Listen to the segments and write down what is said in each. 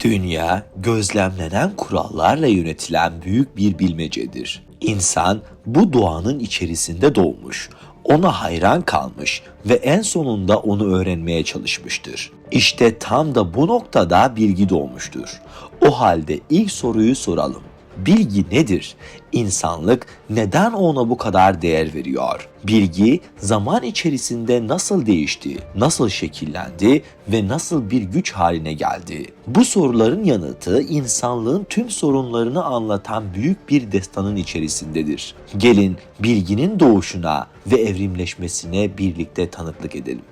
Dünya gözlemlenen kurallarla yönetilen büyük bir bilmecedir. İnsan bu doğanın içerisinde doğmuş, ona hayran kalmış ve en sonunda onu öğrenmeye çalışmıştır. İşte tam da bu noktada bilgi doğmuştur. O halde ilk soruyu soralım. Bilgi nedir? İnsanlık neden ona bu kadar değer veriyor? Bilgi zaman içerisinde nasıl değişti, nasıl şekillendi ve nasıl bir güç haline geldi? Bu soruların yanıtı insanlığın tüm sorunlarını anlatan büyük bir destanın içerisindedir. Gelin bilginin doğuşuna ve evrimleşmesine birlikte tanıklık edelim.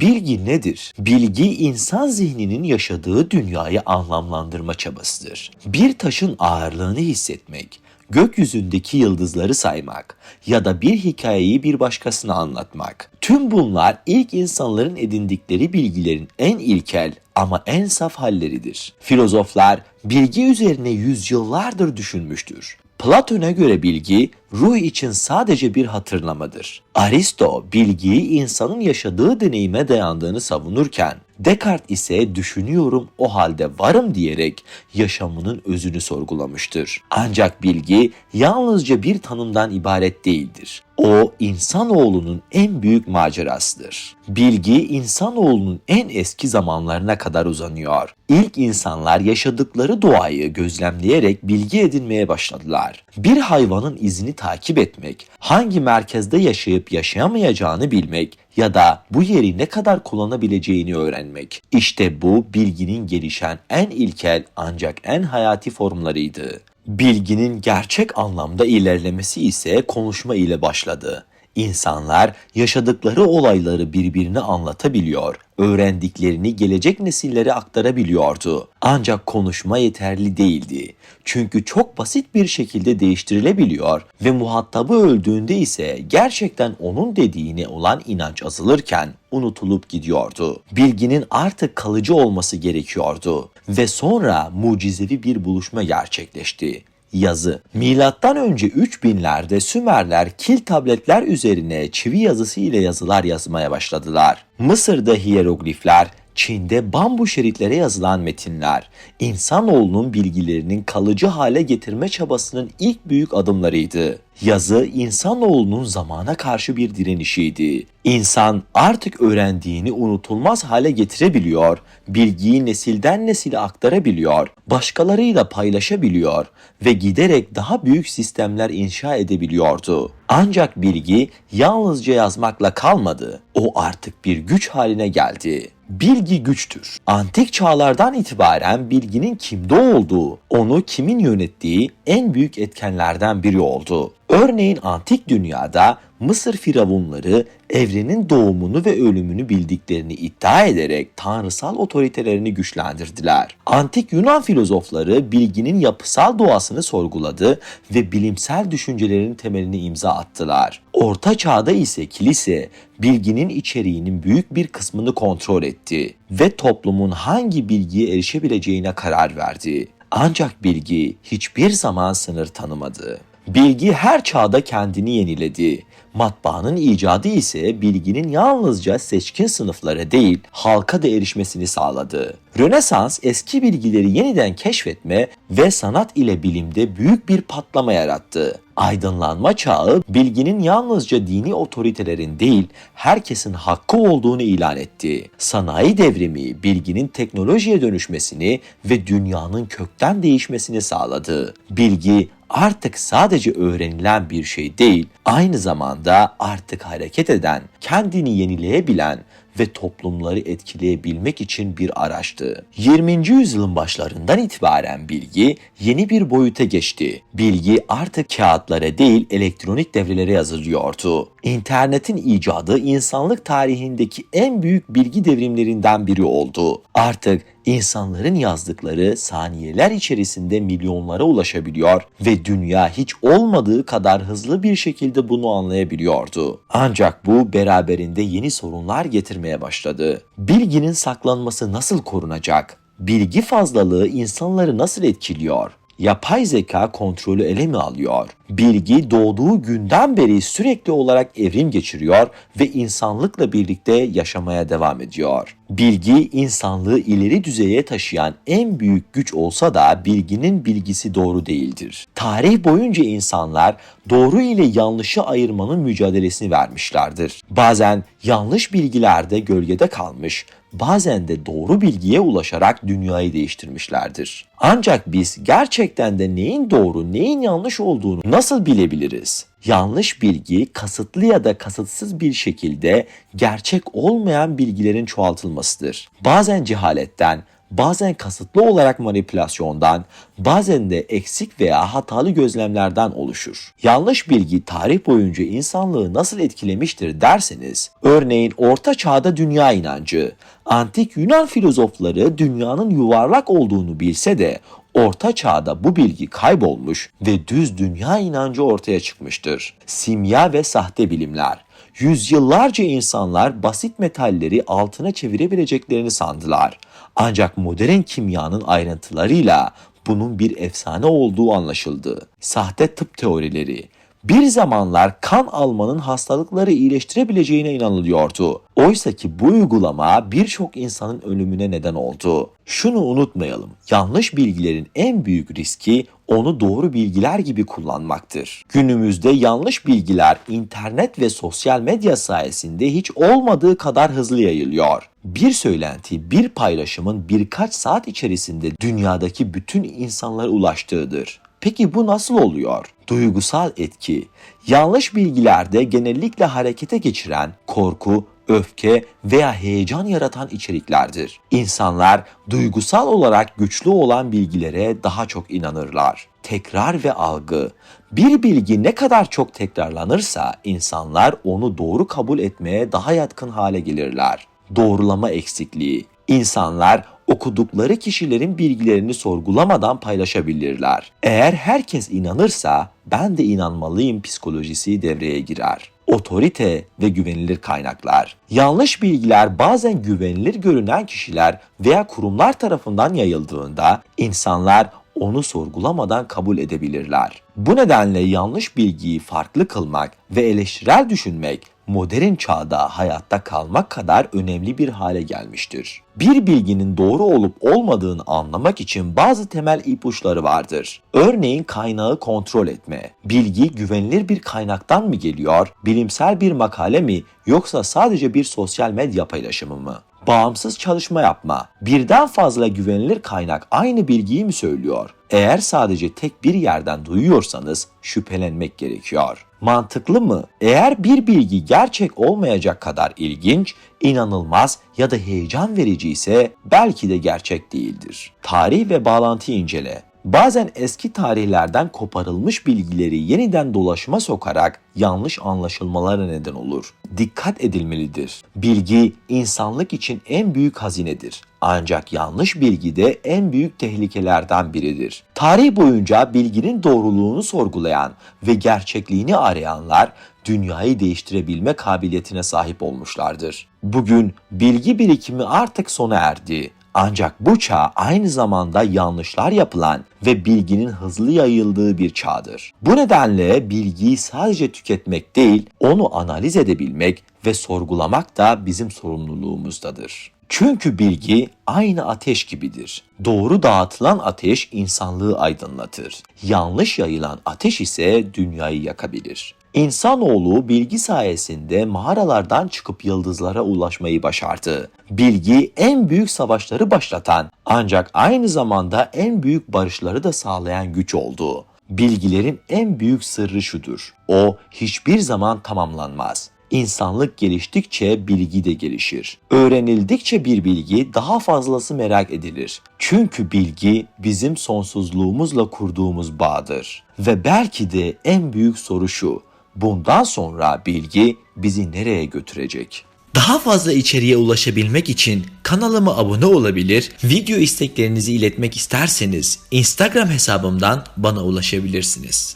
Bilgi nedir? Bilgi insan zihninin yaşadığı dünyayı anlamlandırma çabasıdır. Bir taşın ağırlığını hissetmek, gökyüzündeki yıldızları saymak ya da bir hikayeyi bir başkasına anlatmak. Tüm bunlar ilk insanların edindikleri bilgilerin en ilkel ama en saf halleridir. Filozoflar bilgi üzerine yüzyıllardır düşünmüştür. Platon'a göre bilgi ruh için sadece bir hatırlamadır. Aristo bilgiyi insanın yaşadığı deneyime dayandığını savunurken Descartes ise düşünüyorum o halde varım diyerek yaşamının özünü sorgulamıştır. Ancak bilgi yalnızca bir tanımdan ibaret değildir. O insanoğlunun en büyük macerasıdır. Bilgi insanoğlunun en eski zamanlarına kadar uzanıyor. İlk insanlar yaşadıkları doğayı gözlemleyerek bilgi edinmeye başladılar. Bir hayvanın izini takip etmek, hangi merkezde yaşayıp yaşayamayacağını bilmek ya da bu yeri ne kadar kullanabileceğini öğrenmek. İşte bu bilginin gelişen en ilkel ancak en hayati formlarıydı. Bilginin gerçek anlamda ilerlemesi ise konuşma ile başladı. İnsanlar yaşadıkları olayları birbirine anlatabiliyor, öğrendiklerini gelecek nesillere aktarabiliyordu. Ancak konuşma yeterli değildi. Çünkü çok basit bir şekilde değiştirilebiliyor ve muhatabı öldüğünde ise gerçekten onun dediğine olan inanç azalırken unutulup gidiyordu. Bilginin artık kalıcı olması gerekiyordu ve sonra mucizevi bir buluşma gerçekleşti yazı. Milattan önce 3000'lerde Sümerler kil tabletler üzerine çivi yazısı ile yazılar yazmaya başladılar. Mısır'da hieroglifler, Çin'de bambu şeritlere yazılan metinler, insanoğlunun bilgilerinin kalıcı hale getirme çabasının ilk büyük adımlarıydı. Yazı insanoğlunun zamana karşı bir direnişiydi. İnsan artık öğrendiğini unutulmaz hale getirebiliyor, bilgiyi nesilden nesile aktarabiliyor, başkalarıyla paylaşabiliyor ve giderek daha büyük sistemler inşa edebiliyordu. Ancak bilgi yalnızca yazmakla kalmadı. O artık bir güç haline geldi. Bilgi güçtür. Antik çağlardan itibaren bilginin kimde olduğu, onu kimin yönettiği en büyük etkenlerden biri oldu. Örneğin antik dünyada Mısır firavunları evrenin doğumunu ve ölümünü bildiklerini iddia ederek tanrısal otoritelerini güçlendirdiler. Antik Yunan filozofları bilginin yapısal doğasını sorguladı ve bilimsel düşüncelerin temelini imza attılar. Orta çağda ise kilise bilginin içeriğinin büyük bir kısmını kontrol etti ve toplumun hangi bilgiye erişebileceğine karar verdi. Ancak bilgi hiçbir zaman sınır tanımadı. Bilgi her çağda kendini yeniledi. Matbaanın icadı ise bilginin yalnızca seçkin sınıflara değil halka da erişmesini sağladı. Rönesans eski bilgileri yeniden keşfetme ve sanat ile bilimde büyük bir patlama yarattı. Aydınlanma çağı bilginin yalnızca dini otoritelerin değil herkesin hakkı olduğunu ilan etti. Sanayi devrimi bilginin teknolojiye dönüşmesini ve dünyanın kökten değişmesini sağladı. Bilgi artık sadece öğrenilen bir şey değil, aynı zamanda artık hareket eden, kendini yenileyebilen ve toplumları etkileyebilmek için bir araçtı. 20. yüzyılın başlarından itibaren bilgi yeni bir boyuta geçti. Bilgi artık kağıtlara değil elektronik devrelere yazılıyordu. İnternetin icadı insanlık tarihindeki en büyük bilgi devrimlerinden biri oldu. Artık insanların yazdıkları saniyeler içerisinde milyonlara ulaşabiliyor ve dünya hiç olmadığı kadar hızlı bir şekilde bunu anlayabiliyordu. Ancak bu beraberinde yeni sorunlar getirmeye başladı. Bilginin saklanması nasıl korunacak? Bilgi fazlalığı insanları nasıl etkiliyor? Yapay zeka kontrolü ele mi alıyor? Bilgi doğduğu günden beri sürekli olarak evrim geçiriyor ve insanlıkla birlikte yaşamaya devam ediyor. Bilgi insanlığı ileri düzeye taşıyan en büyük güç olsa da bilginin bilgisi doğru değildir. Tarih boyunca insanlar doğru ile yanlışı ayırmanın mücadelesini vermişlerdir. Bazen yanlış bilgilerde gölgede kalmış, bazen de doğru bilgiye ulaşarak dünyayı değiştirmişlerdir. Ancak biz gerçekten de neyin doğru, neyin yanlış olduğunu nasıl bilebiliriz? Yanlış bilgi kasıtlı ya da kasıtsız bir şekilde gerçek olmayan bilgilerin çoğaltılmasıdır. Bazen cehaletten, bazen kasıtlı olarak manipülasyondan, bazen de eksik veya hatalı gözlemlerden oluşur. Yanlış bilgi tarih boyunca insanlığı nasıl etkilemiştir derseniz, örneğin Orta Çağ'da dünya inancı, antik Yunan filozofları dünyanın yuvarlak olduğunu bilse de Orta Çağ'da bu bilgi kaybolmuş ve düz dünya inancı ortaya çıkmıştır. Simya ve sahte bilimler Yüzyıllarca insanlar basit metalleri altına çevirebileceklerini sandılar. Ancak modern kimyanın ayrıntılarıyla bunun bir efsane olduğu anlaşıldı. Sahte tıp teorileri, bir zamanlar kan almanın hastalıkları iyileştirebileceğine inanılıyordu. Oysa ki bu uygulama birçok insanın ölümüne neden oldu. Şunu unutmayalım. Yanlış bilgilerin en büyük riski onu doğru bilgiler gibi kullanmaktır. Günümüzde yanlış bilgiler internet ve sosyal medya sayesinde hiç olmadığı kadar hızlı yayılıyor. Bir söylenti bir paylaşımın birkaç saat içerisinde dünyadaki bütün insanlara ulaştığıdır. Peki bu nasıl oluyor? Duygusal etki. Yanlış bilgilerde genellikle harekete geçiren korku, öfke veya heyecan yaratan içeriklerdir. İnsanlar duygusal olarak güçlü olan bilgilere daha çok inanırlar. Tekrar ve algı. Bir bilgi ne kadar çok tekrarlanırsa insanlar onu doğru kabul etmeye daha yatkın hale gelirler. Doğrulama eksikliği. İnsanlar okudukları kişilerin bilgilerini sorgulamadan paylaşabilirler. Eğer herkes inanırsa ben de inanmalıyım psikolojisi devreye girer otorite ve güvenilir kaynaklar. Yanlış bilgiler bazen güvenilir görünen kişiler veya kurumlar tarafından yayıldığında insanlar onu sorgulamadan kabul edebilirler. Bu nedenle yanlış bilgiyi farklı kılmak ve eleştirel düşünmek modern çağda hayatta kalmak kadar önemli bir hale gelmiştir. Bir bilginin doğru olup olmadığını anlamak için bazı temel ipuçları vardır. Örneğin kaynağı kontrol etme. Bilgi güvenilir bir kaynaktan mı geliyor, bilimsel bir makale mi yoksa sadece bir sosyal medya paylaşımı mı? bağımsız çalışma yapma. Birden fazla güvenilir kaynak aynı bilgiyi mi söylüyor? Eğer sadece tek bir yerden duyuyorsanız şüphelenmek gerekiyor. Mantıklı mı? Eğer bir bilgi gerçek olmayacak kadar ilginç, inanılmaz ya da heyecan verici ise belki de gerçek değildir. Tarih ve bağlantı incele. Bazen eski tarihlerden koparılmış bilgileri yeniden dolaşıma sokarak yanlış anlaşılmalara neden olur. Dikkat edilmelidir. Bilgi insanlık için en büyük hazinedir. Ancak yanlış bilgi de en büyük tehlikelerden biridir. Tarih boyunca bilginin doğruluğunu sorgulayan ve gerçekliğini arayanlar dünyayı değiştirebilme kabiliyetine sahip olmuşlardır. Bugün bilgi birikimi artık sona erdi ancak bu çağ aynı zamanda yanlışlar yapılan ve bilginin hızlı yayıldığı bir çağdır. Bu nedenle bilgiyi sadece tüketmek değil, onu analiz edebilmek ve sorgulamak da bizim sorumluluğumuzdadır. Çünkü bilgi aynı ateş gibidir. Doğru dağıtılan ateş insanlığı aydınlatır. Yanlış yayılan ateş ise dünyayı yakabilir. İnsanoğlu bilgi sayesinde mağaralardan çıkıp yıldızlara ulaşmayı başardı. Bilgi en büyük savaşları başlatan ancak aynı zamanda en büyük barışları da sağlayan güç oldu. Bilgilerin en büyük sırrı şudur. O hiçbir zaman tamamlanmaz. İnsanlık geliştikçe bilgi de gelişir. Öğrenildikçe bir bilgi daha fazlası merak edilir. Çünkü bilgi bizim sonsuzluğumuzla kurduğumuz bağdır. Ve belki de en büyük soru şu. Bundan sonra bilgi bizi nereye götürecek? Daha fazla içeriye ulaşabilmek için kanalıma abone olabilir, video isteklerinizi iletmek isterseniz Instagram hesabımdan bana ulaşabilirsiniz.